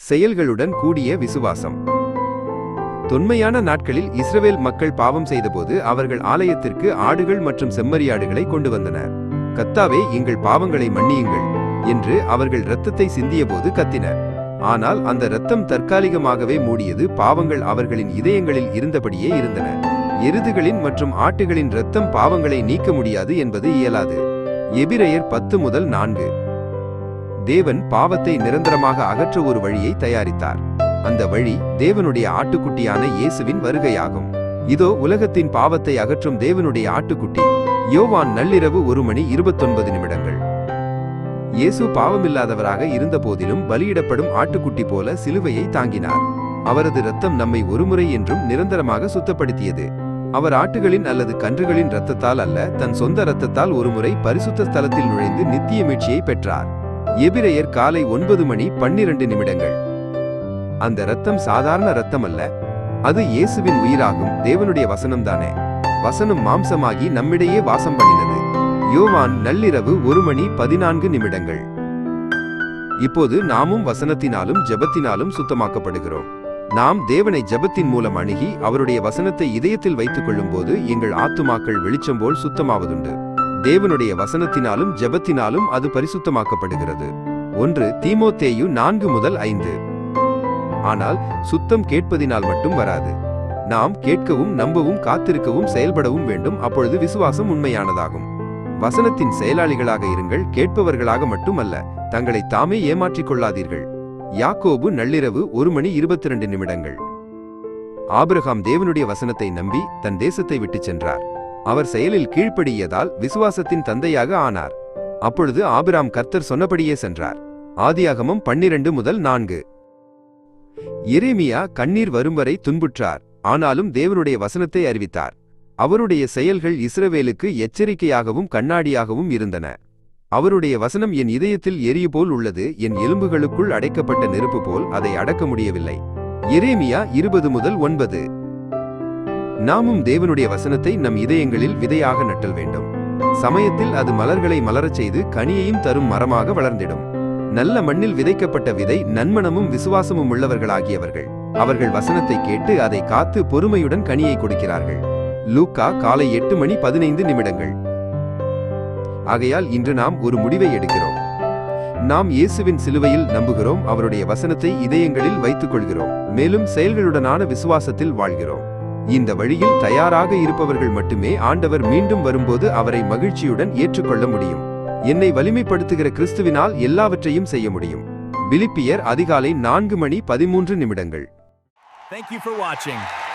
செயல்களுடன் கூடிய விசுவாசம். தொன்மையான நாட்களில் இஸ்ரவேல் மக்கள் பாவம் செய்தபோது அவர்கள் ஆலயத்திற்கு ஆடுகள் மற்றும் செம்மறியாடுகளை கொண்டு வந்தனர். கத்தாவே எங்கள் பாவங்களை மன்னியுங்கள் என்று அவர்கள் இரத்தத்தை சிந்தியபோது கத்தினர். ஆனால் அந்த இரத்தம் தற்காலிகமாகவே மூடியது பாவங்கள் அவர்களின் இதயங்களில் இருந்தபடியே இருந்தன. எருதுகளின் மற்றும் ஆட்டுகளின் இரத்தம் பாவங்களை நீக்க முடியாது என்பது இயலாது. எபிரையர் பத்து முதல் நான்கு. தேவன் பாவத்தை நிரந்தரமாக அகற்ற ஒரு வழியை தயாரித்தார். அந்த வழி தேவனுடைய ஆட்டுக்குட்டியான இயேசுவின் வருகையாகும். இதோ உலகத்தின் பாவத்தை அகற்றும் தேவனுடைய ஆட்டுக்குட்டி யோவான் நள்ளிரவு ஒரு மணி இருபத்தொன்பது நிமிடங்கள். இயேசு பாவமில்லாதவராக இருந்தபோதிலும் பலியிடப்படும் ஆட்டுக்குட்டி போல சிலுவையை தாங்கினார். அவரது ரத்தம் நம்மை ஒருமுறை என்றும் நிரந்தரமாக சுத்தப்படுத்தியது. அவர் ஆட்டுகளின் அல்லது கன்றுகளின் இரத்தத்தால் அல்ல தன் சொந்த ரத்தத்தால் ஒருமுறை பரிசுத்த ஸ்தலத்தில் நுழைந்து நித்திய மீட்சியை பெற்றார். எபிரெயர் காலை ஒன்பது மணி பன்னிரண்டு நிமிடங்கள். அந்த ரத்தம் சாதாரண ரத்தம் அல்ல அது இயேசுவின் உயிராகும். தேவனுடைய வசனம்தானே. வசனம் மாம்சமாகி நம்மிடையே வாசம் பண்ணினது. யோவான் நள்ளிரவு ஒரு மணி பதினான்கு நிமிடங்கள். இப்போது நாமும் வசனத்தினாலும் ஜெபத்தினாலும் சுத்தமாக்கப்படுகிறோம். நாம் தேவனை ஜெபத்தின் மூலம் அணுகி அவருடைய வசனத்தை இதயத்தில் வைத்துக் கொள்ளும்போது எங்கள் ஆத்துமாக்கள் வெளிச்சம் போல் சுத்தமாவதுண்டு. தேவனுடைய வசனத்தினாலும் ஜெபத்தினாலும் அது பரிசுத்தமாக்கப்படுகிறது. ஒன்று தீமோத்தேயு நான்கு முதல் ஐந்து. ஆனால் சுத்தம் கேட்பதினால் மட்டும் வராது. நாம் கேட்கவும் நம்பவும் காத்திருக்கவும் செயல்படவும் வேண்டும். அப்பொழுது விசுவாசம் உண்மையானதாகும். வசனத்தின் செயலாளிகளாக இருங்கள். கேட்பவர்களாக மட்டுமல்ல தங்களை தாமே ஏமாற்றிக் கொள்ளாதீர்கள். யாக்கோபு நள்ளிரவு ஒரு மணி இருபத்தி ரெண்டு நிமிடங்கள். ஆபிரகாம் தேவனுடைய வசனத்தை நம்பி தன் தேசத்தை விட்டுச் சென்றார். அவர் செயலில் கீழ்ப்படியதால் விசுவாசத்தின் தந்தையாக ஆனார். அப்பொழுது ஆபிராம் கர்த்தர் சொன்னபடியே சென்றார். ஆதியாகமம் பன்னிரண்டு முதல் நான்கு. எரேமியா கண்ணீர் வரும் வரை துன்புற்றார். ஆனாலும் தேவனுடைய வசனத்தை அறிவித்தார். அவருடைய செயல்கள் இஸ்ரவேலுக்கு எச்சரிக்கையாகவும் கண்ணாடியாகவும் இருந்தன. அவருடைய வசனம் என் இதயத்தில் எரிய போல் உள்ளது. என் எலும்புகளுக்குள் அடைக்கப்பட்ட நெருப்பு போல் அதை அடக்க முடியவில்லை. எரேமியா இருபது முதல் ஒன்பது. நாமும் தேவனுடைய வசனத்தை நம் இதயங்களில் விதையாக நட்டல் வேண்டும். சமயத்தில் அது மலர்களை மலரச் செய்து கனியையும் தரும் மரமாக வளர்ந்திடும். நல்ல மண்ணில் விதைக்கப்பட்ட விதை நன்மனமும் விசுவாசமும் உள்ளவர்களாகியவர்கள். அவர்கள் வசனத்தை கேட்டு அதை காத்து பொறுமையுடன் கனியை கொடுக்கிறார்கள். லூக்கா காலை எட்டு மணி பதினைந்து நிமிடங்கள். ஆகையால் இன்று நாம் ஒரு முடிவை எடுக்கிறோம். நாம் இயேசுவின் சிலுவையில் நம்புகிறோம் அவருடைய வசனத்தை இதயங்களில் வைத்துக் கொள்கிறோம் மேலும் செயல்களுடனான விசுவாசத்தில் வாழ்கிறோம். இந்த வழியில் தயாராக இருப்பவர்கள் மட்டுமே ஆண்டவர் மீண்டும் வரும்போது அவரை மகிழ்ச்சியுடன் ஏற்றுக்கொள்ள முடியும். என்னை வலிமைப்படுத்துகிற கிறிஸ்துவினால் எல்லாவற்றையும் செய்ய முடியும். பிலிப்பியர் அதிகாலை நான்கு மணி பதிமூன்று நிமிடங்கள். Thank you for watching.